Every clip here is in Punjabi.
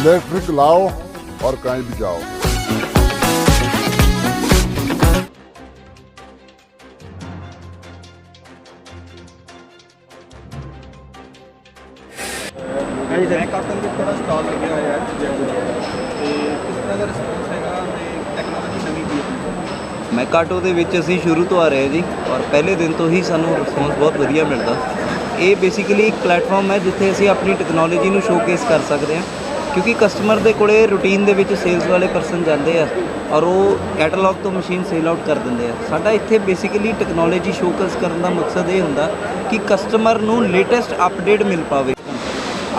इलेक्ट्रिक लाओ और कहीं भी जाओ ਹਾਂਜੀ ਸਰ ਕਾਟਨ ਦੇ ਥੋੜਾ ਸਟਾਲ ਲੱਗਿਆ ਹੋਇਆ ਹੈ ਜੈਪੁਰ ਤੇ ਕਿਸ ਤਰ੍ਹਾਂ ਦਾ ਰਿਸਪੌਂਸ ਹੈਗਾ ਤੇ ਟੈਕਨੋਲੋਜੀ ਨਵੀਂ ਕੀ ਹੈ ਮੈਕਾਟੋ ਦੇ ਵਿੱਚ ਅਸੀਂ ਸ਼ੁਰੂ ਤੋਂ ਆ ਰਹੇ ਹਾਂ ਜੀ ਔਰ ਪਹਿਲੇ ਦਿਨ ਤੋਂ ਹੀ ਸਾਨੂੰ ਰਿਸਪੌਂਸ ਬਹੁਤ ਵਧੀਆ ਮਿਲਦਾ ਇਹ ਬੇਸਿਕਲੀ ਇੱਕ ਪਲੇਟਫਾਰਮ ਹੈ ਜਿੱਥੇ ਅਸੀਂ ਆਪਣੀ ਟੈਕਨੋਲੋਜੀ ਨੂੰ ਸ਼ੋਕੇਸ ਕਰ ਸਕਦੇ ਹਾਂ ਕਿਉਂਕਿ ਕਸਟਮਰ ਦੇ ਕੋਲੇ ਰੂਟੀਨ ਦੇ ਵਿੱਚ ਸੇਲਸ ਵਾਲੇ ਪਰਸਨ ਜਾਂਦੇ ਆ ਔਰ ਉਹ ਕੈਟਲੌਗ ਤੋਂ ਮਸ਼ੀਨ ਸੇਲ ਆਊਟ ਕਰ ਦਿੰਦੇ ਆ। ਸਾਡਾ ਇੱਥੇ ਬੇਸਿਕਲੀ ਟੈਕਨੋਲੋਜੀ ਸ਼ੋਕੇਸ ਕਰਨ ਦਾ ਮਕਸਦ ਇਹ ਹੁੰਦਾ ਕਿ ਕਸਟਮਰ ਨੂੰ ਲੇਟੈਸਟ ਅਪਡੇਟ ਮਿਲ ਪਾਵੇ।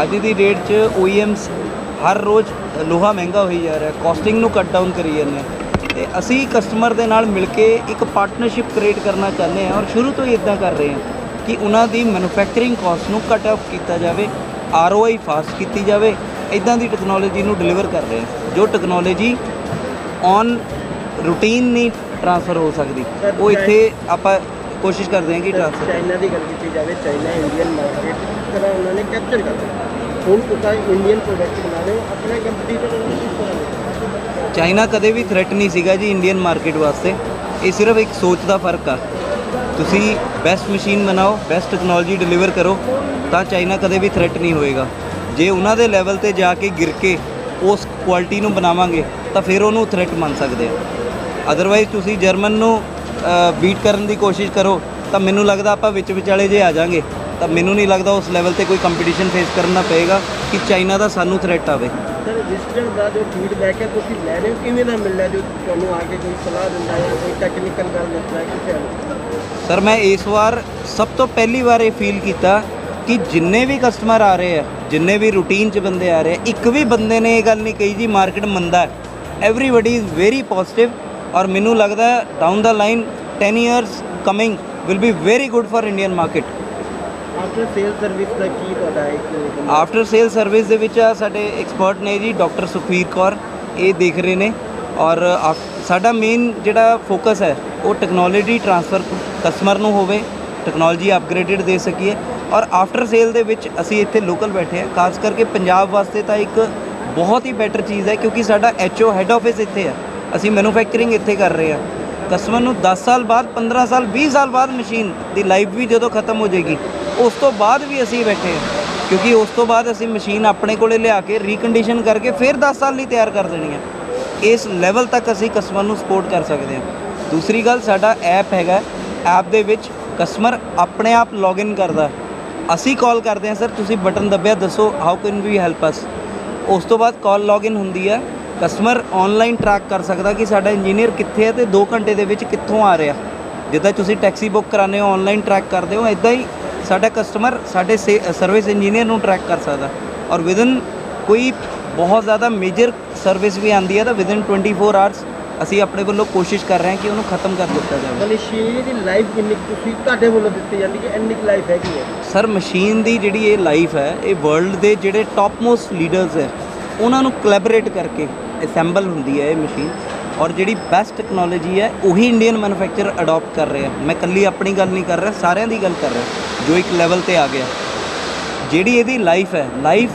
ਅੱਜ ਦੀ ਡੇਟ 'ਚ OEMs ਹਰ ਰੋਜ਼ ਲੋਹਾ ਮਹਿੰਗਾ ਹੋਈ ਜਾ ਰਿਹਾ ਕਾਸਟਿੰਗ ਨੂੰ ਕੱਟ ਡਾਊਨ ਕਰੀ ਜਾਂਦੇ ਆ। ਤੇ ਅਸੀਂ ਕਸਟਮਰ ਦੇ ਨਾਲ ਮਿਲ ਕੇ ਇੱਕ ਪਾਰਟਨਰਸ਼ਿਪ ਕ੍ਰੀਏਟ ਕਰਨਾ ਚਾਹੁੰਦੇ ਹਾਂ ਔਰ ਸ਼ੁਰੂ ਤੋਂ ਹੀ ਇਦਾਂ ਕਰ ਰਹੇ ਹਾਂ ਕਿ ਉਹਨਾਂ ਦੀ ਮੈਨੂਫੈਕਚਰਿੰਗ ਕਾਸਟ ਨੂੰ ਕੱਟ ਆਫ ਕੀਤਾ ਜਾਵੇ ROI ਫਾਸਟ ਕੀਤੀ ਜਾਵੇ ਇਦਾਂ ਦੀ ਟੈਕਨੋਲੋਜੀ ਨੂੰ ਡਿਲੀਵਰ ਕਰ ਰਹੇ ਹਾਂ ਜੋ ਟੈਕਨੋਲੋਜੀ ਔਨ ਰੂਟੀਨ ਨਹੀਂ ਟ੍ਰਾਂਸਫਰ ਹੋ ਸਕਦੀ ਉਹ ਇੱਥੇ ਆਪਾਂ ਕੋਸ਼ਿਸ਼ ਕਰਦੇ ਹਾਂ ਕਿ ਟ੍ਰਾਂਸਫਰ ਚਾਈਨਾ ਦੀ ਗੱਲ ਕੀਤੀ ਜਾਵੇ ਚਾਈਨਾ ਇੰਡੀਅਨ ਮਾਰਕੀਟ ਤਰ੍ਹਾਂ ਉਹਨਾਂ ਨੇ ਕੈਪਚਰ ਕਰ ਲਿਆ ਹੁਣ ਤੁਸੀਂ ਇੰਡੀਅਨ ਪ੍ਰੋਡਕਟ ਬਣਾ ਰਹੇ ਹੋ ਆਪਣੇ ਕੰਪੀਟੀਟਰ ਚਾਈਨਾ ਕਦੇ ਵੀ ਥ੍ਰੈਟ ਨਹੀਂ ਸੀਗਾ ਜੀ ਇੰਡੀਅਨ ਮਾਰਕੀਟ ਵਾਸਤੇ। ਇਹ ਸਿਰਫ ਇੱਕ ਸੋਚ ਦਾ ਫ਼ਰਕ ਆ। ਤੁਸੀਂ ਬੈਸਟ ਮਸ਼ੀਨ ਬਣਾਓ ਬੈਸਟ ਟੈਕਨੋਲੋਜੀ ਡਿਲੀਵਰ ਕਰੋ ਤਾਂ ਚਾਈਨਾ ਕਦੇ ਵੀ ਥ੍ਰੈਟ ਨਹੀਂ ਹੋਏਗਾ। ਜੇ ਉਹਨਾਂ ਦੇ ਲੈਵਲ ਤੇ ਜਾ ਕੇ ਗਿਰ ਕੇ ਉਸ ਕੁਆਲਿਟੀ ਨੂੰ ਬਣਾਵਾਂਗੇ ਤਾਂ ਫਿਰ ਉਹਨੂੰ ਥ੍ਰੈਟ ਮੰਨ ਸਕਦੇ ਆ। ਅਦਰਵਾਈਜ਼ ਤੁਸੀਂ ਜਰਮਨ ਨੂੰ ਬੀਟ ਕਰਨ ਦੀ ਕੋਸ਼ਿਸ਼ ਕਰੋ ਤਾਂ ਮੈਨੂੰ ਲੱਗਦਾ ਆਪਾਂ ਵਿੱਚ ਵਿਚਾਲੇ ਜੇ ਆ ਜਾਾਂਗੇ ਤਾਂ ਮੈਨੂੰ ਨਹੀਂ ਲੱਗਦਾ ਉਸ ਲੈਵਲ ਤੇ ਕੋਈ ਕੰਪੀਟੀਸ਼ਨ ਫੇਸ ਕਰਨਾ ਪਏਗਾ ਕਿ ਚਾਈਨਾ ਦਾ ਸਾਨੂੰ ਥ੍ਰੈਟ ਆਵੇ। ਸਰ ਰਜਿਸਟਰ ਦਾ ਜੋ ਫੀਡਬੈਕ ਹੈ ਤੁਸੀਂ ਲੈ ਰਹੇ ਹੋ ਕਿਵੇਂ ਦਾ ਮਿਲ ਰਿਹਾ ਜੋ ਤੁਹਾਨੂੰ ਆ ਕੇ ਕੋਈ ਸਲਾਹ ਦਿੰਦਾ ਹੈ ਕੋਈ ਟੈਕਨੀਕਲ ਗੱਲ ਦੱਸਦਾ ਹੈ ਕਿਸੇ ਸਰ ਮੈਂ ਇਸ ਵਾਰ ਸਭ ਤੋਂ ਪਹਿਲੀ ਵਾਰ ਇਹ ਫੀਲ ਕੀਤਾ ਕਿ ਜਿੰਨੇ ਵੀ ਕਸਟਮਰ ਆ ਰਹੇ ਆ ਜਿੰਨੇ ਵੀ ਰੂਟੀਨ 'ਚ ਬੰਦੇ ਆ ਰਹੇ ਆ ਇੱਕ ਵੀ ਬੰਦੇ ਨੇ ਇਹ ਗੱਲ ਨਹੀਂ ਕਹੀ ਜੀ ਮਾਰਕੀਟ ਮੰਦਾ ਹੈ। ਐਵਰੀਬਾਡੀ ਇਜ਼ ਵੈਰੀ ਪੋਜ਼ਿਟਿਵ ਔਰ ਮੈਨੂੰ ਲੱਗਦਾ down the line 10 years coming will be very good for Indian market after sale service ਦਾ ਕੀ ਤੁਹਾਡਾ ਇੱਕ ਆਫਟਰ ਸੇਲ ਸਰਵਿਸ ਦੇ ਵਿੱਚ ਸਾਡੇ ਐਕਸਪਰਟ ਨੇ ਜੀ ਡਾਕਟਰ ਸੁਖਵੀਰ ਕੌਰ ਇਹ ਦੇਖ ਰਹੇ ਨੇ ਔਰ ਸਾਡਾ ਮੇਨ ਜਿਹੜਾ ਫੋਕਸ ਹੈ ਉਹ ਟੈਕਨੋਲੋਜੀ ਟਰਾਂਸਫਰ ਕਸਟਮਰ ਨੂੰ ਹੋਵੇ ਟੈਕਨੋਲੋਜੀ ਅਪਗ੍ਰੇਡਡ ਦੇ ਸਕੀਏ। ਔਰ ਆਫਟਰ ਸੇਲ ਦੇ ਵਿੱਚ ਅਸੀਂ ਇੱਥੇ ਲੋਕਲ ਬੈਠੇ ਆ ਖਾਸ ਕਰਕੇ ਪੰਜਾਬ ਵਾਸਤੇ ਤਾਂ ਇੱਕ ਬਹੁਤ ਹੀ ਬੈਟਰ ਚੀਜ਼ ਹੈ ਕਿਉਂਕਿ ਸਾਡਾ ਐਚਓ ਹੈੱਡ ਆਫਿਸ ਇੱਥੇ ਆ ਅਸੀਂ ਮੈਨੂਫੈਕਚਰਿੰਗ ਇੱਥੇ ਕਰ ਰਹੇ ਆ ਕਸਟਮਰ ਨੂੰ 10 ਸਾਲ ਬਾਅਦ 15 ਸਾਲ 20 ਸਾਲ ਬਾਅਦ ਮਸ਼ੀਨ ਦੀ ਲਾਈਫ ਵੀ ਜਦੋਂ ਖਤਮ ਹੋ ਜਾਏਗੀ, ਉਸ ਤੋਂ ਬਾਅਦ ਵੀ ਅਸੀਂ ਬੈਠੇ ਹਾਂ। ਕਿਉਂਕਿ ਉਸ ਤੋਂ ਬਾਅਦ ਅਸੀਂ ਮਸ਼ੀਨ ਆਪਣੇ ਕੋਲੇ ਲਿਆ ਕੇ ਰੀਕੰਡੀਸ਼ਨ ਕਰਕੇ ਫਿਰ 10 ਸਾਲ ਲਈ ਤਿਆਰ ਕਰ ਦੇਣੀ ਹੈ। ਇਸ ਲੈਵਲ ਤੱਕ ਅਸੀਂ ਕਸਟਮਰ ਨੂੰ ਸਪੋਰਟ ਕਰ ਸਕਦੇ ਹਾਂ। ਦੂਸਰੀ ਗੱਲ, ਸਾਡਾ ਐਪ ਹੈਗਾ ਐਪ ਦੇ ਵਿੱਚ ਕਸਟਮਰ ਆਪਣੇ ਆਪ ਲੌਗਇਨ ਕਰਦਾ ਅਸੀਂ ਕਾਲ ਕਰਦੇ ਹਾਂ ਸਰ ਤੁਸੀਂ ਬਟਨ ਦੱਬਿਆ, ਦੱਸੋ how can we help us ਉਸ ਤੋਂ ਬਾਅਦ ਕਾਲ ਲੌਗਇਨ ਹੁੰਦੀ ਹੈ ਕਸਟਮਰ ਆਨਲਾਈਨ ਟਰੈਕ ਕਰ ਸਕਦਾ ਕਿ ਸਾਡਾ ਇੰਜੀਨੀਅਰ ਕਿੱਥੇ ਹੈ ਤੇ 2 ਘੰਟੇ ਦੇ ਵਿੱਚ ਕਿੱਥੋਂ ਆ ਰਿਹਾ। ਜਿੱਦਾਂ ਤੁਸੀਂ ਟੈਕਸੀ ਬੁੱਕ ਕਰਾਉਂਦੇ ਹੋ ਆਨਲਾਈਨ ਟਰੈਕ ਕਰਦੇ ਹੋ ਇਦਾਂ ਹੀ ਸਾਡਾ ਕਸਟਮਰ ਸਾਡੇ ਸਰਵਿਸ ਇੰਜੀਨੀਅਰ ਨੂੰ ਟਰੈਕ ਕਰ ਸਕਦਾ। ਔਰ ਵਿਦਨ ਕੋਈ ਬਹੁਤ ਜ਼ਿਆਦਾ ਮੇਜਰ ਸਰਵਿਸ ਵੀ ਆਂਦੀ ਹੈ ਤਾਂ ਵਿਦਨ 24 ਆਵਰਸ ਅਸੀਂ ਆਪਣੇ ਵੱਲੋਂ ਕੋਸ਼ਿਸ਼ ਕਰ ਰਹੇ ਹਾਂ ਕਿ ਉਹਨੂੰ ਖਤਮ ਕਰ ਦਿੱਤਾ ਜਾਵੇ। ਮਸ਼ੀਨ ਦੀ ਲਾਈਫ ਕਿੰਨੀ ਕੁ ਤੁਸੀਂ ਤੁਹਾਡੇ ਵੱਲੋਂ ਦਿੱਤੀ ਜਾਂਦੀ ਹੈ ਇੰਨੀ ਕੁ ਲਾਈਫ ਹੈਗੀ ਹੈ? ਸਰ ਮਸ਼ੀਨ ਦੀ ਜਿਹੜੀ ਇਹ ਲਾਈਫ ਹੈ ਇਹ ਵਰਲਡ ਦੇ ਜਿਹੜੇ ਟਾਪ ਮੋਸਟ ਲੀਡਰਸ ਹੈ ਉਹਨਾਂ ਨੂੰ ਕੋਲੈਬੋਰੇਟ ਕਰਕੇ ਅਸੈਂਬਲ ਹੁੰਦੀ ਹੈ ਇਹ ਮਸ਼ੀਨ ਔਰ ਜਿਹੜੀ ਬੈਸਟ ਟੈਕਨੋਲੋਜੀ ਹੈ ਉਹੀ ਇੰਡੀਅਨ ਮੈਨੂਫੈਕਚਰ ਅਡਾਪਟ ਕਰ ਰਹੇ ਆ ਮੈਂ ਕੱਲੀ ਆਪਣੀ ਗੱਲ ਨਹੀਂ ਕਰ ਰਿਹਾ ਸਾਰਿਆਂ ਦੀ ਗੱਲ ਕਰ ਰਿਹਾ ਜੋ ਇੱਕ ਲੈਵਲ ਤੇ ਆ ਗਿਆ। ਜਿਹੜੀ ਇਹਦੀ ਲਾਈਫ ਹੈ ਲਾਈਫ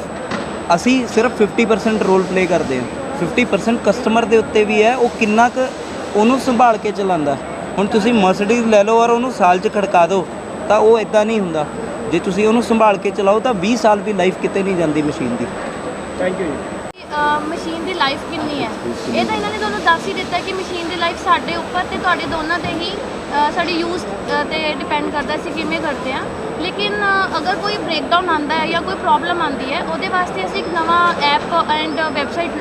ਅਸੀਂ ਸਿਰਫ 50% ਰੋਲ ਪਲੇ ਕਰਦੇ ਹਾਂ। 50% ਕਸਟਮਰ ਦੇ ਉੱਤੇ ਵੀ ਹੈ ਉਹ ਕਿੰਨਾ ਕੁ ਉਹਨੂੰ ਸੰਭਾਲ ਕੇ ਚਲਾਉਂਦਾ ਹੁਣ ਤੁਸੀਂ ਮਰਸੀਡੀਜ਼ ਲੈ ਲਓ ਔਰ ਉਹਨੂੰ ਸਾਲ 'ਚ ਖੜਕਾ ਦਿਓ ਤਾਂ ਉਹ ਇਦਾਂ ਨਹੀਂ ਹੁੰਦਾ। ਜੇ ਤੁਸੀਂ ਉਹਨੂੰ ਸੰਭਾਲ ਕੇ ਚਲਾਓ ਤਾਂ 20 ਸਾਲ ਵੀ ਲਾਈਫ ਕਿਤੇ ਨਹੀਂ ਜਾਂਦੀ machine the. Thank you ji. Machine ਦੀ ਲਾਈਫ ਕਿੰਨੀ ਹੈ? ਇਹ ਤਾਂ ਇਹਨਾਂ ਨੇ ਤੁਹਾਨੂੰ ਦੱਸ ਹੀ ਦਿੱਤਾ ਕਿ ਮਸ਼ੀਨ ਦੀ ਲਾਈਫ ਸਾਡੇ ਉੱਪਰ ਤੇ ਤੁਹਾਡੇ ਦੋਨਾਂ ਤੇ ਹੀ ਸਾਡੇ ਯੂਜ਼ ਤੇ ਡਿਪੈਂਡ ਕਰਦਾ ਅਸੀਂ ਕਿਵੇਂ ਕਰਦੇ ਆ ਲੇਕਿਨ ਅਗਰ ਕੋਈ ਬ੍ਰੇਕਡਾਊਨ ਆਂਦਾ ਹੈ ਜਾਂ ਕੋਈ ਪ੍ਰੋਬਲਮ ਆਂਦੀ ਹੈ, ਉਹਦੇ ਵਾਸਤੇ ਅਸੀਂ ਇੱਕ ਨਵਾਂ ਐਪ ਐਂਡ ਵੈਬਸਾਈਟ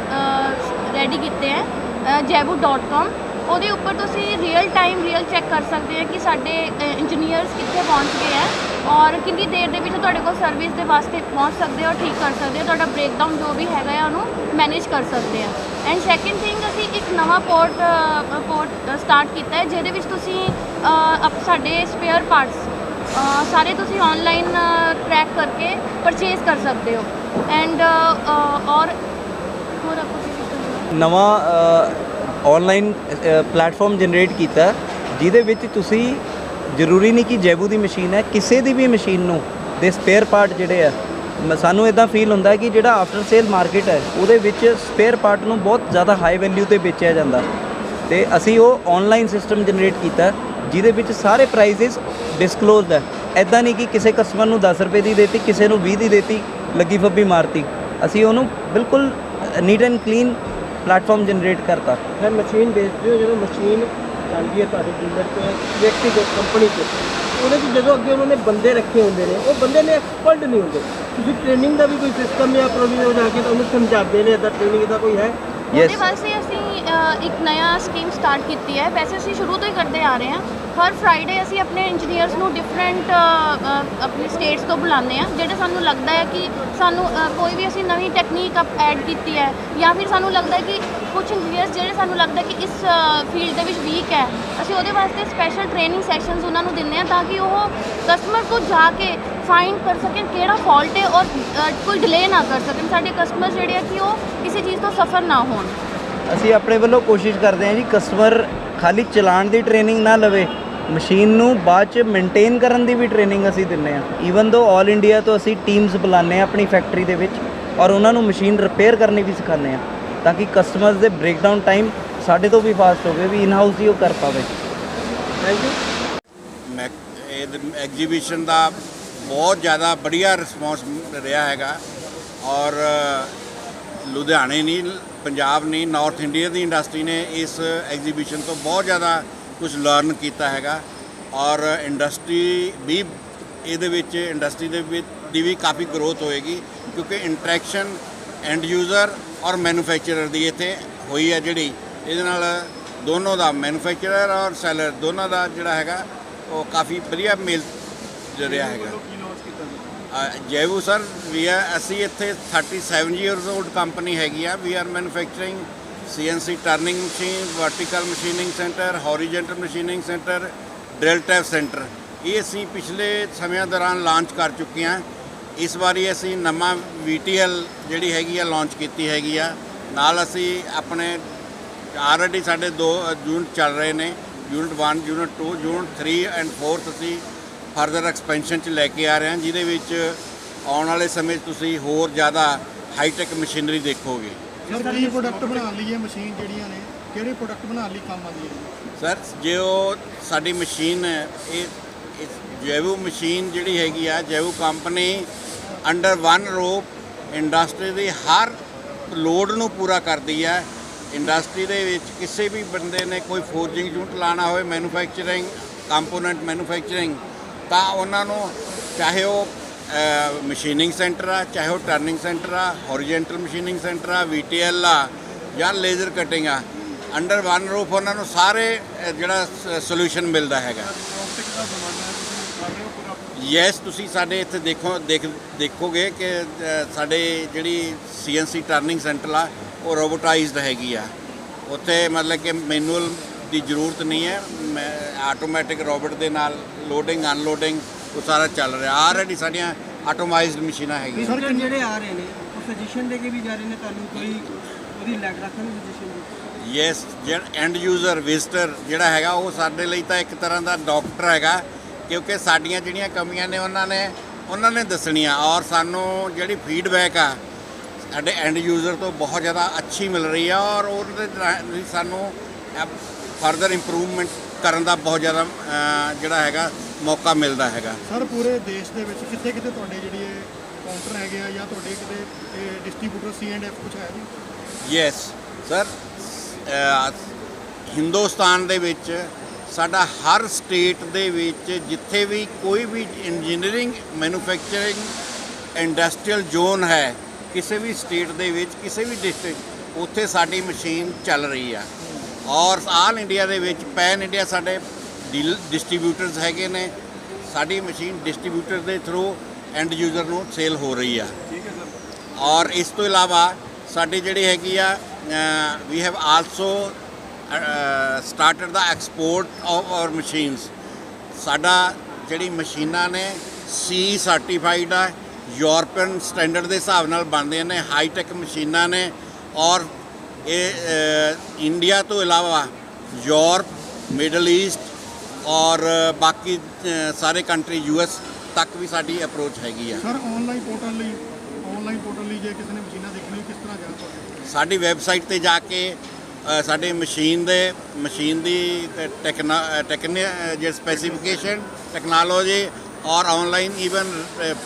ਰੈਡੀ ਕੀਤੇ ਹੈ ਜੈਬੂ.com ਉਹਦੇ ਉੱਪਰ ਤੁਸੀਂ ਰੀਅਲ ਟਾਈਮ ਰੀਅਲ ਚੈੱਕ ਕਰ ਸਕਦੇ ਆ ਕਿ ਸਾਡੇ ਇੰਜੀਨੀਅਰਸ ਕਿੱਥੇ ਪਹੁੰਚ ਗਏ ਹੈ ਔਰ ਕਿੰਨੀ ਦੇਰ ਦੇ ਵਿੱਚ ਤੁਹਾਡੇ ਕੋਲ ਸਰਵਿਸ ਦੇ ਵਾਸਤੇ ਪਹੁੰਚ ਸਕਦੇ ਹੋ ਠੀਕ ਕਰ ਸਕਦੇ ਹੋ। ਤੁਹਾਡਾ ਬ੍ਰੇਕਡਾਊਨ ਜੋ ਵੀ ਹੈਗਾ ਆ ਉਹਨੂੰ ਮੈਨੇਜ ਕਰ ਸਕਦੇ ਆ ਐਂਡ ਸੈਕਿੰਡ ਥਿੰਗ ਅਸੀਂ ਇੱਕ ਨਵਾਂ ਪੋਰਟ ਪੋਰਟ ਸਟਾਰਟ ਕੀਤਾ ਹੈ, ਜਿਹਦੇ ਵਿੱਚ ਤੁਸੀਂ ਸਾਡੇ ਸਪੇਅਰ ਪਾਰਟਸ ਸਾਰੇ ਤੁਸੀਂ ਆਨਲਾਈਨ ਟਰੈਕ ਕਰਕੇ ਪਰਚੇਜ਼ ਕਰ ਸਕਦੇ ਹੋ। ਐਂਡ ਔਰ ਹੋਰ ਨਵਾਂ ਆਨਲਾਈਨ ਪਲੇਟਫਾਰਮ ਜਨਰੇਟ ਕੀਤਾ। ਜਿਹਦੇ ਵਿੱਚ ਤੁਸੀਂ ਜ਼ਰੂਰੀ ਨਹੀਂ ਕਿ ਜੈਬੂ ਦੀ ਮਸ਼ੀਨ ਹੈ, ਕਿਸੇ ਦੀ ਵੀ ਮਸ਼ੀਨ ਨੂੰ, ਦੇ ਸਪੇਅਰ ਪਾਰਟ ਜਿਹੜੇ ਆ, ਮ- ਸਾਨੂੰ ਇਦਾਂ ਫੀਲ ਹੁੰਦਾ ਕਿ ਜਿਹੜਾ ਆਫਟਰ ਸੇਲ ਮਾਰਕੀਟ ਹੈ, ਉਹਦੇ ਵਿੱਚ ਸਪੇਅਰ ਪਾਰਟ ਨੂੰ ਬਹੁਤ ਜ਼ਿਆਦਾ ਹਾਈ ਵੈਲਿਊ ਤੇ ਵੇਚਿਆ ਜਾਂਦਾ। ਤੇ ਅਸੀਂ ਉਹ ਆਨਲਾਈਨ ਸਿਸਟਮ ਜਨਰੇਟ ਕੀਤਾ। ਜਿਹਦੇ ਵਿੱਚ ਸਾਰੇ ਪ੍ਰਾਈਸਿਸ ਡਿਸਕਲੋਜ਼ਡ ਹੈ। ਐਦਾਂ ਨਹੀਂ ਕਿ ਕਿਸੇ ਕਸਟਮਰ ਨੂੰ 10 ਰੁਪਏ ਦੀ ਦੇਤੀ ਕਿਸੇ ਨੂੰ 20 ਦੀ ਦੇਤੀ ਲੱਗੀ ਫੱਬੀ ਮਾਰਤੀ। ਅਸੀਂ ਉਹਨੂੰ ਬਿਲਕੁਲ neat and clean platform generate ਕਰਤਾ। ਫਿਰ ਮਸ਼ੀਨ ਵੇਚਦੇ ਹੋ ਜਦੋਂ ਮਸ਼ੀਨ ਜਾਂਦੀ ਹੈ ਤੁਹਾਡੇ ਡੀਲਰ ਤੇ ਵਿਅਕਤੀਗਤ ਕੰਪਨੀ ਤੇ ਉਹਦੇ 'ਚ ਜਦੋਂ ਅੱਗੇ ਉਹਨਾਂ ਨੇ ਬੰਦੇ ਰੱਖੇ ਹੁੰਦੇ ਨੇ ਉਹ ਬੰਦੇ ਨੇ ਐਕਸਪਰਟ ਨਹੀਂ ਹੁੰਦੇ। ਤੁਸੀਂ ਟ੍ਰੇਨਿੰਗ ਦਾ ਵੀ ਕੋਈ ਸਿਸਟਮ ਜਾਂ ਪ੍ਰੋਵੀਜ਼ਨ ਜਾ ਕੇ ਤੁਹਾਨੂੰ ਸਮਝਾਉਂਦੇ ਨੇ ਇਦਾਂ ਟ੍ਰੇਨਿੰਗ ਦਾ ਕੋਈ ਹੈ. ਉਹਦੇ ਵਾਸਤੇ ਅਸੀਂ ਅ, ਇੱਕ ਨਵਾਂ ਸਕੀਮ ਸਟਾਰਟ ਕੀਤੀ ਹੈ। ਵੈਸੇ ਅਸੀਂ ਸ਼ੁਰੂ ਤੋਂ ਹੀ ਕਰਦੇ ਆ ਰਹੇ ਹਾਂ। ਹਰ ਫਰਾਈਡੇ ਅਸੀਂ ਆਪਣੇ ਇੰਜੀਨੀਅਰਸ ਨੂੰ ਡਿਫਰੈਂਟ ਆਪਣੀ ਸਟੇਟਸ ਤੋਂ ਬੁਲਾਉਂਦੇ ਆ ਜਿਹੜੇ ਸਾਨੂੰ ਲੱਗਦਾ ਹੈ ਕਿ ਸਾਨੂੰ ਕੋਈ ਵੀ ਅਸੀਂ ਨਵੀਂ ਟੈਕਨੀਕ ਅਪ ਐਡ ਕੀਤੀ ਹੈ ਜਾਂ ਫਿਰ ਸਾਨੂੰ ਲੱਗਦਾ ਕਿ ਕੁਝ ਇੰਜੀਨੀਅਰਸ ਜਿਹੜੇ ਸਾਨੂੰ ਲੱਗਦਾ ਕਿ ਇਸ ਫੀਲਡ ਦੇ ਵਿੱਚ ਵੀਕ ਹੈ ਅਸੀਂ ਉਹਦੇ ਵਾਸਤੇ ਸਪੈਸ਼ਲ ਟ੍ਰੇਨਿੰਗ ਸੈਸ਼ਨਸ ਉਹਨਾਂ ਨੂੰ ਦਿੰਦੇ ਆ ਤਾਂ ਕਿ ਉਹ ਕਸਟਮਰ ਤੋਂ ਜਾ ਕੇ ਫਾਈਂਡ ਕਰ ਸਕਣ ਕਿਹੜਾ ਫਾਲਟ ਹੈ ਔਰ ਕੋਈ ਡਿਲੇ ਨਾ ਕਰ ਸਕਣ। ਸਾਡੇ ਕਸਟਮਰ ਜਿਹੜੇ ਆ ਕਿ ਉਹ ਕਿਸੇ ਚੀਜ਼ ਤੋਂ ਸਫਰ ਨਾ ਹੋਣ। ਅਸੀਂ ਆਪਣੇ ਵੱਲੋਂ ਕੋਸ਼ਿਸ਼ ਕਰਦੇ ਹਾਂ ਜੀ ਕਸਟਮਰ ਖਾਲੀ ਚਲਾਉਣ ਦੀ ਟ੍ਰੇਨਿੰਗ ਨਾ ਲਵੇ ਮਸ਼ੀਨ ਨੂੰ ਬਾਅਦ ਚ ਮੇਨਟੇਨ ਕਰਨ ਦੀ ਵੀ ਟ੍ਰੇਨਿੰਗ ਅਸੀਂ ਦਿੰਨੇ ਆ ਈਵਨ ਦੋ 올 ਇੰਡੀਆ ਤੋਂ ਅਸੀਂ ਟੀਮਸ ਬੁਲਾਉਂਦੇ ਆ ਆਪਣੀ ਫੈਕਟਰੀ ਦੇ ਵਿੱਚ ਔਰ ਉਹਨਾਂ ਨੂੰ ਮਸ਼ੀਨ ਰਿਪੇਅਰ ਕਰਨੀ ਵੀ ਸਿਖਾਉਂਦੇ ਆ ਤਾਂ ਕਿ ਕਸਟਮਰਸ ਦੇ ਬ੍ਰੇਕਡਾਊਨ ਟਾਈਮ ਸਾਡੇ ਤੋਂ ਵੀ ਫਾਸਟ ਹੋਵੇ ਵੀ ਇਨ ਹਾਊਸ ਹੀ ਉਹ ਕਰ ਪਾਵੇ। ਥੈਂਕ ਯੂ ਮੈਂ ਇਹ ਐਗਜੀਬਿਸ਼ਨ ਦਾ ਬਹੁਤ ਜ਼ਿਆਦਾ ਬੜੀਆ ਰਿਸਪੌਂਸ ਰਿਹਾ ਹੈਗਾ ਔਰ ਲੁਧਿਆਣੇ ਨਹੀਂ, ਪੰਜਾਬ ਨਹੀਂ ਨਾਰਥ ਇੰਡੀਆ ਦੀ ਇੰਡਸਟਰੀ ਨੇ ਇਸ ਐਗਜੀਬਿਸ਼ਨ ਤੋਂ ਬਹੁਤ ਜ਼ਿਆਦਾ ਕੁਝ ਲਰਨ ਕੀਤਾ ਹੈਗਾ ਔਰ ਇੰਡਸਟਰੀ ਵੀ ਇਹਦੇ ਵਿੱਚ ਇੰਡਸਟਰੀ ਦੇ ਵਿੱਚ ਦੀ ਵੀ ਕਾਫੀ ਗਰੋਥ ਹੋਏਗੀ ਕਿਉਂਕਿ ਇੰਟਰੈਕਸ਼ਨ ਐਂਡ ਯੂਜ਼ਰ ਔਰ ਮੈਨੂਫੈਕਚਰਰ ਦੀ ਇੱਥੇ ਹੋਈ ਹੈ ਜਿਹੜੀ, ਇਹਦੇ ਨਾਲ ਦੋਨੋਂ ਦਾ ਮੈਨੂਫੈਕਚਰਰ ਔਰ ਸੈਲਰ ਦੋਨਾਂ ਦਾ ਜਿਹੜਾ ਹੈਗਾ ਉਹ ਕਾਫੀ ਵਧੀਆ ਮੇਲ ਰਿਹਾ ਹੈਗਾ। ਜੈਵੂ ਸਰ ਵੀ ਆ ਅਸੀਂ ਇੱਥੇ 37 ਇਅਰਸ 올ਡ ਕੰਪਨੀ ਹੈਗੀ ਆ। We are manufacturing CNC turning machine vertical machining centre horizontal machining centre drill tap centre ਇਹ ਅਸੀਂ ਪਿਛਲੇ ਸਮਿਆਂ ਦੌਰਾਨ ਲਾਂਚ ਕਰ ਚੁੱਕੇ ਹਾਂ। ਇਸ ਵਾਰੀ ਅਸੀਂ ਨਵਾਂ VTL ਜਿਹੜੀ ਹੈਗੀ ਆ ਲਾਂਚ ਕੀਤੀ ਹੈਗੀ ਆ। ਨਾਲ ਅਸੀਂ ਆਪਣੇ ਆਲਰੇਡੀ ਸਾਡੇ ਦੋ ਯੂਨਿਟ ਚੱਲ ਰਹੇ ਨੇ। Unit 1 unit 2 unit 3 and 4th ਅਸੀਂ ਫਰਦਰ ਐਕਸਪੈਂਸ਼ਨ ਚ ਲੈ ਕੇ ਆ ਰਹੇ ਹਾਂ ਜਿਹਦੇ ਵਿੱਚ ਆਉਣ ਵਾਲੇ ਸਮੇਂ 'ਚ ਤੁਸੀਂ ਹੋਰ ਜ਼ਿਆਦਾ ਹਾਈਟੈਕ ਮਸ਼ੀਨਰੀ ਦੇਖੋਗੇ। ਸਰ ਕੀ ਪ੍ਰੋਡਕਟ ਬਣਾਉਣ ਲਈ ਇਹ ਮਸ਼ੀਨ ਜਿਹੜੀਆਂ ਨੇ ਕਿਹੜੇ ਪ੍ਰੋਡਕਟ ਬਣਾਉਣ ਲਈ ਕੰਮ ਆਉਂਦੀਆਂ ਨੇ ਸਰ ਜੇ ਉਹ ਸਾਡੀ ਮਸ਼ੀਨ ਹੈ ਇਹ ਇਹ ਜੈਵੂ ਮਸ਼ੀਨ ਜਿਹੜੀ ਹੈਗੀ ਆ ਜੈਵੂ company under one roof industry ਦੀ ਹਰ ਲੋਡ ਨੂੰ ਪੂਰਾ ਕਰਦੀ ਹੈ। ਇੰਡਸਟਰੀ ਦੇ ਵਿੱਚ ਕਿਸੇ ਵੀ ਬੰਦੇ ਨੇ ਕੋਈ ਫੋਰਜਿੰਗ ਯੂਨਿਟ ਲਾਣਾ ਹੋਵੇ ਮੈਨੂਫੈਕਚਰਿੰਗ ਕੰਪੋਨੈਂਟ ਮੈਨੂਫੈਕਚਰਿੰਗ ਤਾਂ ਉਹਨਾਂ ਨੂੰ ਚਾਹੇ ਉਹ ਮਸ਼ੀਨਿੰਗ ਸੈਂਟਰ ਆ ਚਾਹੇ ਉਹ ਟਰਨਿੰਗ ਸੈਂਟਰ ਆ ਹੌਰੀਜ਼ੌਂਟਲ ਮਸ਼ੀਨਿੰਗ ਸੈਂਟਰ ਆ VTL ਆ ਜਾਂ ਲੇਜ਼ਰ ਕਟਿੰਗ ਆ ਅੰਡਰ ਵਨ ਰੂਫ ਉਹਨਾਂ ਨੂੰ ਸਾਰੇ ਅ, ਜਿਹੜਾ ਸੋਲੂਸ਼ਨ ਮਿਲਦਾ ਹੈਗਾ। ਯੈਸ ਤੁਸੀਂ ਸਾਡੇ ਇੱਥੇ ਦੇਖੋ ਦੇਖ ਦੇਖੋਗੇ ਕਿ ਸਾਡੇ ਜਿਹੜੀ ਸੀਐਨਸੀ ਟਰਨਿੰਗ ਸੈਂਟਰ ਆ ਉਹ ਰੋਬੋਟਾਈਜ਼ਡ ਹੈਗੀ ਆ। ਉੱਥੇ ਮਤਲਬ ਕਿ ਮੈਨੂਅਲ ਦੀ ਜ਼ਰੂਰਤ ਨਹੀਂ ਹੈ ਆਟੋਮੈਟਿਕ ਰੋਬੋਟ ਦੇ ਨਾਲ ਲੋਡਿੰਗ ਅਨਲੋਡਿੰਗ ਉਹ ਸਾਰਾ ਚੱਲ ਰਿਹਾ। ਆਲਰੇਡੀ ਸਾਡੀਆਂ ਆਟੋਮਾਈਜ਼ਡ ਮਸ਼ੀਨਾਂ ਹੈਗੀਆਂ। ਸਰ ਜਿਹੜੇ ਆ ਰਹੇ ਨੇ? ਉਹ ਸਜੈਸ਼ਨ ਦੇ ਕੇ ਵੀ ਜਾ ਰਹੇ ਨੇ ਤੁਹਾਨੂੰ ਕੋਈ ਉਹਦੀ ਲੈਗ ਰੱਖਣ ਦੀ ਸਜੈਸ਼ਨ ਯੈਸ ਜਿਹੜਾ ਐਂਡ ਯੂਜ਼ਰ ਵਿਜ਼ਟਰ ਜਿਹੜਾ ਹੈਗਾ ਉਹ ਸਾਡੇ ਲਈ ਤਾਂ ਇੱਕ ਤਰ੍ਹਾਂ ਦਾ ਡਾਕਟਰ ਹੈਗਾ ਕਿਉਂਕਿ ਸਾਡੀਆਂ ਜਿਹੜੀਆਂ ਕਮੀਆਂ ਨੇ ਉਹਨਾਂ ਨੇ ਉਹਨਾਂ ਨੇ ਦੱਸਣੀਆਂ। ਔਰ ਸਾਨੂੰ ਜਿਹੜੀ ਫੀਡਬੈਕ ਆ ਸਾਡੇ ਐਂਡ ਯੂਜ਼ਰ ਤੋਂ ਬਹੁਤ ਜ਼ਿਆਦਾ ਅੱਛੀ ਮਿਲ ਰਹੀ ਆ ਔਰ ਉਹਦੇ ਸਾਨੂੰ ਫਰਦਰ ਇੰਪਰੂਵਮੈਂਟ ਕਰਨ ਦਾ ਬਹੁਤ ਜ਼ਿਆਦਾ ਜਿਹੜਾ ਹੈਗਾ ਮੌਕਾ ਮਿਲਦਾ ਹੈਗਾ। ਸਰ ਪੂਰੇ ਦੇਸ਼ ਦੇ ਵਿੱਚ ਕਿੱਥੇ ਕਿੱਥੇ ਤੁਹਾਡੇ ਜਿਹੜੀ ਇਹ ਕਾਊਂਟਰ ਹੈਗੇ ਆ ਜਾਂ ਤੁਹਾਡੇ ਕਿਤੇ ਡਿਸਟ੍ਰੀਬਿਊਟਰ ਸੀ ਐਂਡ ਐਫ ਕੁਝ ਹੈ ਜੀ? ਯੈਸ ਸਰ ਹਿੰਦੁਸਤਾਨ ਦੇ ਵਿੱਚ ਸਾਡਾ ਹਰ ਸਟੇਟ ਦੇ ਵਿੱਚ ਜਿੱਥੇ ਵੀ ਕੋਈ ਵੀ ਇੰਜੀਨੀਅਰਿੰਗ ਮੈਨੂਫੈਕਚਰਿੰਗ ਇੰਡਸਟਰੀਅਲ ਜ਼ੋਨ ਹੈ ਕਿਸੇ ਵੀ ਸਟੇਟ ਦੇ ਵਿੱਚ ਕਿਸੇ ਵੀ ਡਿਸਟ੍ਰਿਕਟ ਉੱਥੇ ਸਾਡੀ ਮਸ਼ੀਨ ਚੱਲ ਰਹੀ ਆ। ਔਰ ਆਲ ਇੰਡੀਆ ਦੇ ਵਿੱਚ ਪੈਨ ਇੰਡੀਆ ਸਾਡੇ ਡਿਸਟ੍ਰੀਬਿਊਟਰਸ ਹੈਗੇ ਨੇ। ਸਾਡੀ ਮਸ਼ੀਨ ਡਿਸਟ੍ਰੀਬਿਊਟਰ ਦੇ ਥਰੂ ਐਂਡ ਯੂਜ਼ਰ ਨੂੰ ਸੇਲ ਹੋ ਰਹੀ ਆ। ਔਰ ਇਸ ਤੋਂ ਇਲਾਵਾ ਸਾਡੀ ਜਿਹੜੀ ਹੈਗੀ ਆ we have also started the export of our machines ਸਾਡਾ ਜਿਹੜੀ ਮਸ਼ੀਨਾਂ ਨੇ ਸੀ ਸਰਟੀਫਾਈਡ ਆ ਯੂਰਪੀਅਨ ਸਟੈਂਡਰਡ ਦੇ ਹਿਸਾਬ ਨਾਲ ਬਣਦੀਆਂ ਨੇ ਹਾਈ ਟੈਕ ਮਸ਼ੀਨਾਂ ਨੇ। ਔਰ ਇਹ ਇੰਡੀਆ ਤੋਂ ਇਲਾਵਾ ਯੂਰਪ ਮਿਡਲ ਈਸਟ ਔਰ ਬਾਕੀ ਸਾਰੇ ਕੰਟਰੀ ਯੂਐਸ ਤੱਕ ਵੀ ਸਾਡੀ ਅਪਰੋਚ ਹੈਗੀ ਆ। ਸਰ ਆਨਲਾਈਨ ਪੋਰਟਲ ਲਈ ਆਨਲਾਈਨ ਪੋਰਟਲ ਲਈ ਜੇ ਕਿਸੇ ਨੇ ਮਸ਼ੀਨਾਂ ਦੇਖਣੀ ਕਿਸ ਤਰ੍ਹਾਂ ਜਾਣਾ ਸਾਡੀ ਵੈਬਸਾਈਟ ਤੇ ਜਾ ਕੇ ਸਾਡੇ ਮਸ਼ੀਨ ਦੇ ਮਸ਼ੀਨ ਦੀ ਟੈਕਨਾ ਟੈਕਨੀ ਜੇ ਸਪੈਸੀਫਿਕੇਸ਼ਨ ਟੈਕਨੋਲੋਜੀ ਔਰ ਆਨਲਾਈਨ ਈਵਨ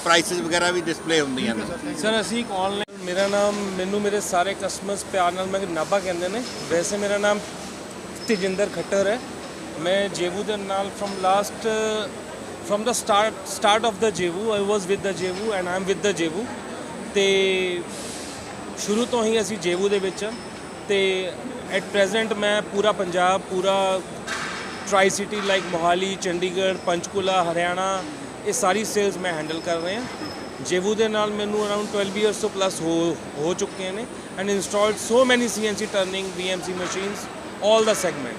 ਪ੍ਰਾਈਸਿਸ ਵਗੈਰਾ ਵੀ ਡਿਸਪਲੇ ਹੁੰਦੀਆਂ ਨੇ। ਸਰ, ਅਸੀਂ ਇੱਕ ਆਨਲਾਈਨ ਮੇਰਾ ਨਾਮ, ਮੈਨੂੰ ਮੇਰੇ ਸਾਰੇ ਕਸਟਮਰਸ ਪਿਆਰ ਨਾਲ, ਮੈਂ ਨਾਭਾ ਕਹਿੰਦੇ ਨੇ। ਵੈਸੇ ਮੇਰਾ ਨਾਮ ਤੇਜਿੰਦਰ ਖੱਟਰ ਹੈ। ਮੈਂ ਜੇਵੂ ਦੇ ਨਾਲ firm last firm the start start of the ਜੇਵੂ I was with the ਜੇਵੂ and I am with the ਜੇਵੂ। ਤੇ ਸ਼ੁਰੂ ਤੋਂ ਹੀ ਅਸੀਂ ਜੇਵੂ ਦੇ ਵਿੱਚ ਹਾਂ। ਤੇ ਐਟ ਪ੍ਰੈਜ਼ੈਂਟ ਮੈਂ ਪੂਰਾ ਪੰਜਾਬ, ਪੂਰਾ tricity like Mohali Chandigarh Panchkula Haryana ਇਹ ਸਾਰੀ ਸੇਲਸ ਮੈਂ ਹੈਂਡਲ ਕਰ ਰਿਹਾ। ਜੇਵੂ ਦੇ ਨਾਲ ਮੈਨੂੰ ਅਰਾਊਂਡ 12 ਇਅਰਸ ਤੋਂ ਪਲੱਸ ਹੋ ਹੋ ਚੁੱਕੇ ਨੇ and installed so many CNC turning VMC machines 올 the segment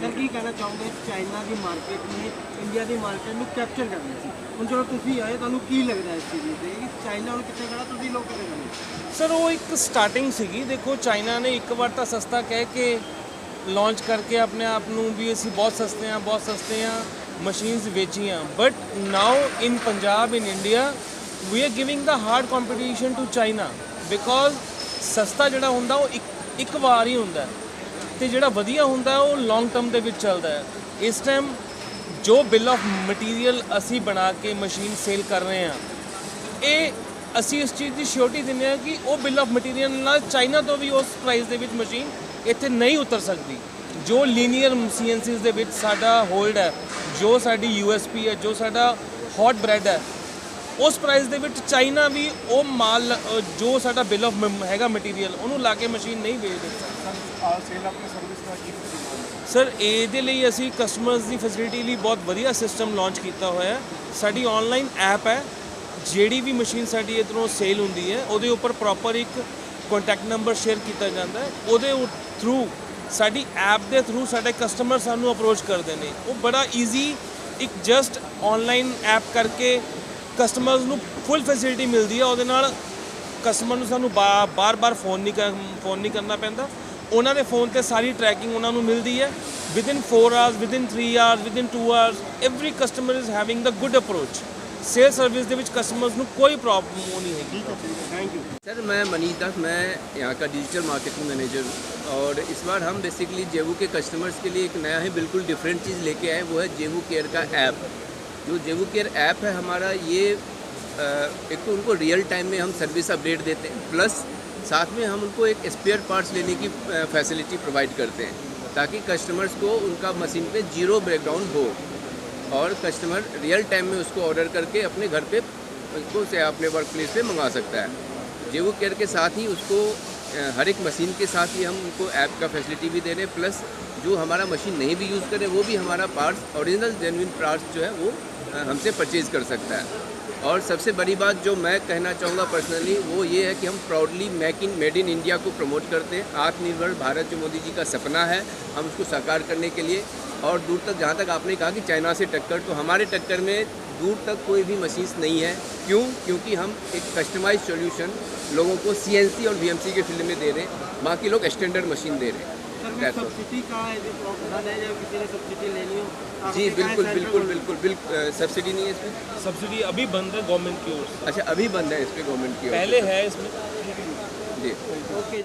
sir ਕੀ ਕਹਿਣਾ ਚਾਹੋਗੇ? ਚਾਈਨਾ ਦੀ ਮਾਰਕੀਟ ਨੇ ਇੰਡੀਆ ਦੀ ਮਾਰਕੀਟ ਨੂੰ ਕੈਪਚਰ ਕਰਨਾ ਸੀ। ਹੁਣ ਜਦੋਂ ਤੁਸੀਂ ਆਏ ਤੁਹਾਨੂੰ ਕੀ ਲੱਗਦਾ ਇਸ ਚੀਜ਼ ਤੇ ਕਿ ਚਾਈਨਾ ਹੁਣ ਕਿੱਥੇ ਖੜਾ ਤੁਸੀਂ ਲੋਕ ਕਿੱਥੇ ਖੜੇ? ਸਰ ਉਹ ਇੱਕ ਸਟਾਰਟਿੰਗ ਸੀਗੀ। ਦੇਖੋ ਚਾਈਨਾ ਨੇ ਇੱਕ ਵਾਰ ਤਾਂ ਸਸਤਾ ਕਹਿ ਕੇ ਲਾਂਚ ਕਰਕੇ ਆਪਣੇ ਆਪ ਨੂੰ ਵੀ ਅਸੀਂ ਬਹੁਤ ਸਸਤੇ ਆ ਬਹੁਤ ਸਸਤੇ ਆ ਮਸ਼ੀਨਸ ਵੇਚੀਆਂ but now in Punjab in India we are giving the hard competition to China because ਸਸਤਾ ਜਿਹੜਾ ਹੁੰਦਾ ਉਹ ਇੱਕ ਇੱਕ ਵਾਰ ਹੀ ਹੁੰਦਾ ਹੈ। ਤੇ ਜਿਹੜਾ ਵਧੀਆ ਹੁੰਦਾ ਉਹ ਲੌਂਗ ਟਰਮ ਦੇ ਵਿੱਚ ਚੱਲਦਾ ਹੈ। ਇਸ ਟਾਈਮ ਜੋ ਬਿੱਲ ਆਫ ਮਟੀਰੀਅਲ ਅਸੀਂ ਬਣਾ ਕੇ ਮਸ਼ੀਨ ਸੇਲ ਕਰ ਰਹੇ ਹਾਂ, ਇਹ ਅਸੀਂ ਇਸ ਚੀਜ਼ ਦੀ ਸ਼ੋਰਟੀ ਦਿੰਦੇ ਹਾਂ ਕਿ ਉਹ ਬਿੱਲ ਆਫ ਮਟੀਰੀਅਲ ਨਾਲ ਚਾਈਨਾ ਤੋਂ ਵੀ ਉਸ ਪ੍ਰਾਈਸ ਦੇ ਵਿੱਚ ਮਸ਼ੀਨ ਇੱਥੇ ਨਹੀਂ ਉਤਰ ਸਕਦੀ। ਜੋ ਲੀਨੀਅਰ ਸੀਐਨਸੀਜ਼ ਦੇ ਵਿੱਚ ਸਾਡਾ ਹੋਲਡ ਹੈ ਜੋ ਸਾਡੀ ਯੂਐਸਪੀ ਹੈ ਜੋ ਸਾਡਾ ਹੌਟ ਬ੍ਰੈਡ ਹੈ ਉਸ ਪ੍ਰਾਈਸ ਦੇ ਵਿੱਚ ਚਾਈਨਾ ਵੀ ਉਹ ਮਾਲ ਜੋ ਸਾਡਾ ਬਿੱਲ ਆਫ ਹੈਗਾ ਮਟੀਰੀਅਲ ਉਹਨੂੰ ਲਾ ਕੇ ਮਸ਼ੀਨ ਨਹੀਂ ਵੇਚ ਦੇ ਸਕਦਾ। ਸੇਲ ਆਪਣੀ ਸਰਵਿਸ ਦਾ ਕੀ ਸਰ ਇਹਦੇ ਲਈ ਅਸੀਂ ਕਸਟਮਰਸ ਦੀ ਫੈਸਿਲਿਟੀ ਲਈ ਬਹੁਤ ਵਧੀਆ ਸਿਸਟਮ ਲਾਂਚ ਕੀਤਾ ਹੋਇਆ ਹੈ। ਸਾਡੀ ਆਨਲਾਈਨ ਐਪ ਹੈ ਜਿਹੜੀ ਵੀ ਮਸ਼ੀਨ ਸਾਡੀ ਇਧਰੋਂ ਸੇਲ ਹੁੰਦੀ ਹੈ ਉਹਦੇ ਉੱਪਰ ਪ੍ਰੋਪਰ ਇੱਕ ਕੰਟੈਕਟ ਨੰਬਰ ਸ਼ੇਅਰ ਕੀਤਾ ਜਾਂਦਾ ਹੈ। ਉਹਦੇ ਥਰੂ ਸਾਡੀ ਐਪ ਦੇ ਥਰੂ ਸਾਡੇ ਕਸਟਮਰ ਸਾਨੂੰ ਅਪਰੋਚ ਕਰਦੇ ਨੇ। ਉਹ ਬੜਾ ਈਜ਼ੀ ਇੱਕ ਜਸਟ ਆਨਲਾਈਨ ਐਪ ਕਰਕੇ ਕਸਟਮਰਸ ਨੂੰ ਫੁੱਲ ਫੈਸਿਲਿਟੀ ਮਿਲਦੀ ਹੈ ਉਹਦੇ ਨਾਲ ਕਸਟਮਰ ਨੂੰ ਸਾਨੂੰ ਬਾਰ-ਬਾਰ ਫੋਨ ਨਹੀਂ ਕਰ ਫੋਨ ਨਹੀਂ ਕਰਨਾ ਪੈਂਦਾ। ਉਹਨਾਂ ਦੇ ਫੋਨ ਤੇ ਸਾਰੀ ਟਰੈਕਿੰਗ ਉਹਨਾਂ ਨੂੰ ਮਿਲਦੀ ਹੈ within 4 hours within 3 hours within 2 hours every customer is having the good approach sale service ਦੇ ਵਿੱਚ ਕਸਟਮਰਸ ਨੂੰ ਕੋਈ ਪ੍ਰੋਬਲਮ ਉਹ ਨਹੀਂ ਹੈਗੀ ਥੈਂਕ ਯੂ सर मैं मनीष दास मैं यहाँ का डिजिटल मार्केटिंग मैनेजर हूँ और इस बार हम बेसिकली जेवू के कस्टमर्स के लिए एक नया ही बिल्कुल डिफरेंट चीज़ लेके आए वो है जेवू केयर का ऐप जो जेवू केयर ऐप है हमारा ये अ, एक तो उनको रियल टाइम में हम सर्विस अपडेट देते हैं प्लस साथ में हम उनको एक स्पेयर पार्ट्स लेने की फैसिलिटी प्रोवाइड करते हैं ताकि कस्टमर्स को उनका मशीन पे जीरो ब्रेकडाउन हो और कस्टमर रियल टाइम में उसको ऑर्डर करके अपने घर पे उसको से अपने वर्क प्लेस पर मंगा सकता है। जेवो केयर के साथ ही उसको हर एक मशीन के साथ ही हम उनको ऐप का फैसिलिटी भी दे रहे हैं प्लस जो हमारा मशीन नहीं भी यूज़ करें, वो भी हमारा पार्ट्स ओरिजिनल जेनविन पार्ट्स जो है वो हमसे परचेज़ कर सकता है। और सबसे बड़ी बात जो मैं कहना चाहूँगा पर्सनली वो ये है कि हम proudly make in made in India को प्रमोट करते हैं। आत्मनिर्भर भारत जो मोदी जी का सपना है, हम उसको साकार करने के लिए। और दूर तक, जहाँ तक आपने कहा कि चाइना से टक्कर तो हमारे टक्कर में दूर तक कोई भी मशीन नहीं है। क्यों? क्योंकि हम एक कस्टमाइज सॉल्यूशन लोगों को सीएनसी और बीएमसी के फ़ील्ड में दे रहे हैं। बाकी लोग स्टैंडर्ड मशीन दे रहे हैं. सब्सिडी का है या किसी ने सब्सिडी लेनी हो। तो जी है बिल्कुल बिल्कुल बिल्कुल बिल्कुल सब्सिडी नहीं है इसमें। सब्सिडी अभी बंद है गवर्नमेंट की ओर से। अच्छा अभी बंद है इसमें गवर्नमेंट की ओर से। पहले है इसमें। जी। ओके